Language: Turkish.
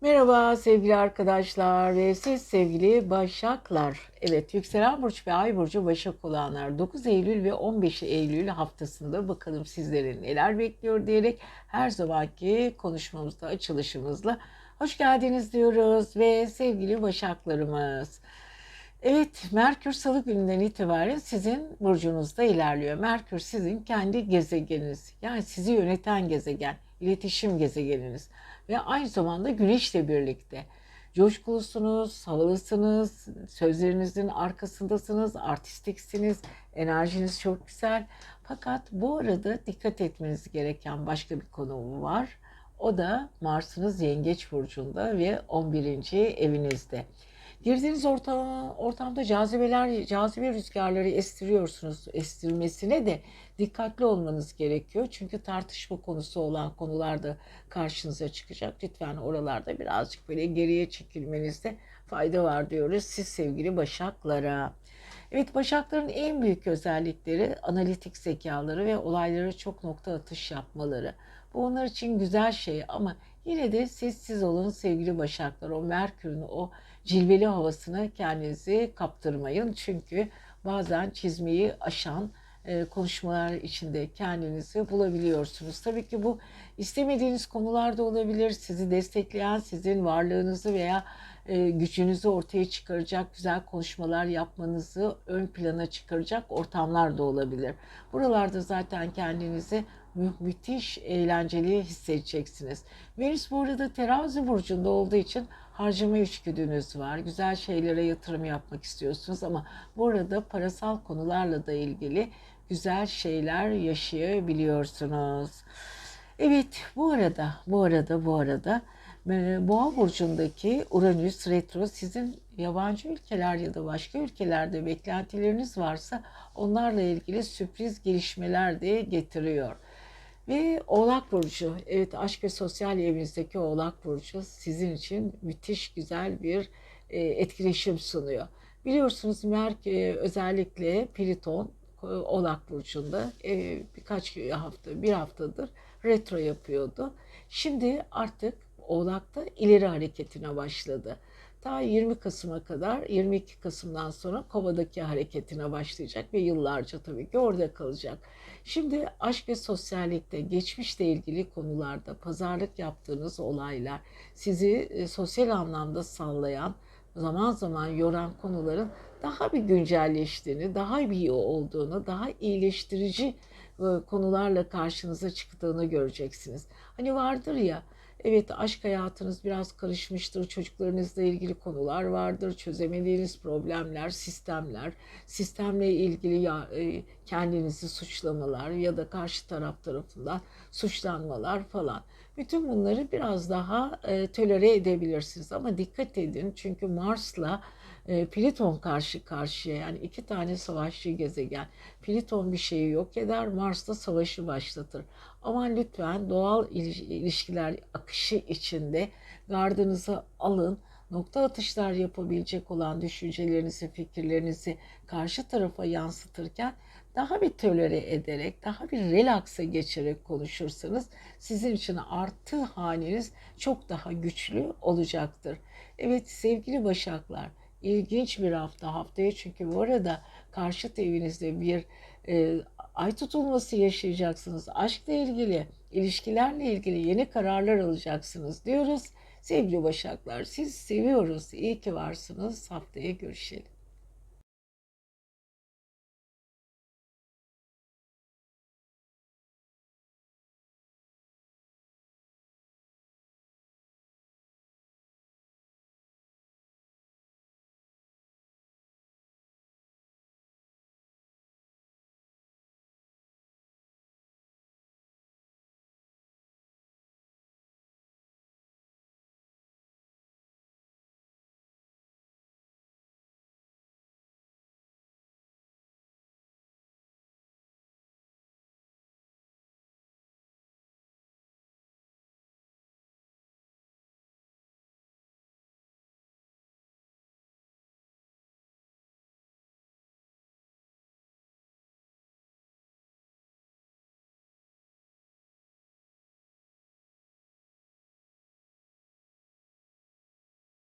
Merhaba sevgili arkadaşlar ve siz sevgili Başaklar. Evet yükselen burç ve ay burcu Başak olanlar 9 Eylül ve 15 Eylül haftasında bakalım sizleri neler bekliyor diyerek her zamanki konuşmamızda açılışımızla hoş geldiniz diyoruz ve sevgili Başaklarımız. Evet, Merkür Salı gününden itibaren sizin burcunuzda ilerliyor. Merkür sizin kendi gezegeniniz. Yani sizi yöneten gezegen, iletişim gezegeniniz. Ve aynı zamanda Güneş'le birlikte. Coşkulusunuz, havalısınız, sözlerinizin arkasındasınız, artistiksiniz, enerjiniz çok güzel. Fakat bu arada dikkat etmeniz gereken başka bir konu var. O da Mars'ınız Yengeç Burcu'nda ve 11. evinizde. Girdiğiniz ortam, ortamda cazibeler, cazibe rüzgarları estiriyorsunuz. Estirmesine de dikkatli olmanız gerekiyor. Çünkü tartışma konusu olan konular da karşınıza çıkacak. Lütfen oralarda birazcık böyle geriye çekilmenizde fayda var diyoruz siz sevgili Başaklara. Evet Başakların en büyük özellikleri analitik zekaları ve olaylara çok nokta atış yapmaları. Bu onlar için güzel şey ama yine de sessiz olun sevgili Başaklar. O Merkür'ün o cilveli havasına kendinizi kaptırmayın. Çünkü bazen çizmeyi aşan konuşmalar içinde kendinizi bulabiliyorsunuz. Tabii ki bu istemediğiniz konularda olabilir. Sizi destekleyen, sizin varlığınızı veya e, gücünüzü ortaya çıkaracak güzel konuşmalar yapmanızı ön plana çıkaracak ortamlar da olabilir. Buralarda zaten kendinizi müthiş eğlenceli hissedeceksiniz. Venüs bu arada terazi burcunda olduğu için harcama içgüdünüz var. Güzel şeylere yatırım yapmak istiyorsunuz ama bu arada parasal konularla da ilgili güzel şeyler yaşayabiliyorsunuz. Evet bu arada bu arada bu arada e, Boğa burcundaki Uranüs retro sizin yabancı ülkeler ya da başka ülkelerde beklentileriniz varsa onlarla ilgili sürpriz gelişmeler de getiriyor. Ve Oğlak Burcu, evet aşk ve sosyal evinizdeki Oğlak Burcu sizin için müthiş güzel bir e, etkileşim sunuyor. Biliyorsunuz Merk e, özellikle Pliton e, Oğlak Burcu'nda e, birkaç hafta, bir haftadır retro yapıyordu. Şimdi artık Oğlak'ta ileri hareketine başladı. Ta 20 Kasım'a kadar 22 Kasım'dan sonra Kova'daki hareketine başlayacak ve yıllarca tabii ki orada kalacak. Şimdi aşk ve sosyallikte geçmişle ilgili konularda pazarlık yaptığınız olaylar sizi e, sosyal anlamda sallayan zaman zaman yoran konuların daha bir güncelleştiğini, daha iyi olduğunu, daha iyileştirici e, konularla karşınıza çıktığını göreceksiniz. Hani vardır ya Evet aşk hayatınız biraz karışmıştır. Çocuklarınızla ilgili konular vardır. Çözemediğiniz problemler, sistemler, sistemle ilgili ya, e, kendinizi suçlamalar ya da karşı taraf tarafından suçlanmalar falan. Bütün bunları biraz daha e, tolere edebilirsiniz ama dikkat edin çünkü Mars'la e, Plüton karşı karşıya yani iki tane savaşçı gezegen. Plüton bir şeyi yok eder, Mars da savaşı başlatır. Aman lütfen doğal ilişkiler akışı içinde gardınızı alın. Nokta atışlar yapabilecek olan düşüncelerinizi, fikirlerinizi karşı tarafa yansıtırken daha bir tolere ederek, daha bir relaksa geçerek konuşursanız sizin için artı haneniz çok daha güçlü olacaktır. Evet sevgili Başaklar, ilginç bir hafta haftaya çünkü bu arada karşıt evinizde bir e, ay tutulması yaşayacaksınız. Aşkla ilgili, ilişkilerle ilgili yeni kararlar alacaksınız diyoruz. Sevgili Başaklar siz seviyoruz. İyi ki varsınız. Haftaya görüşelim.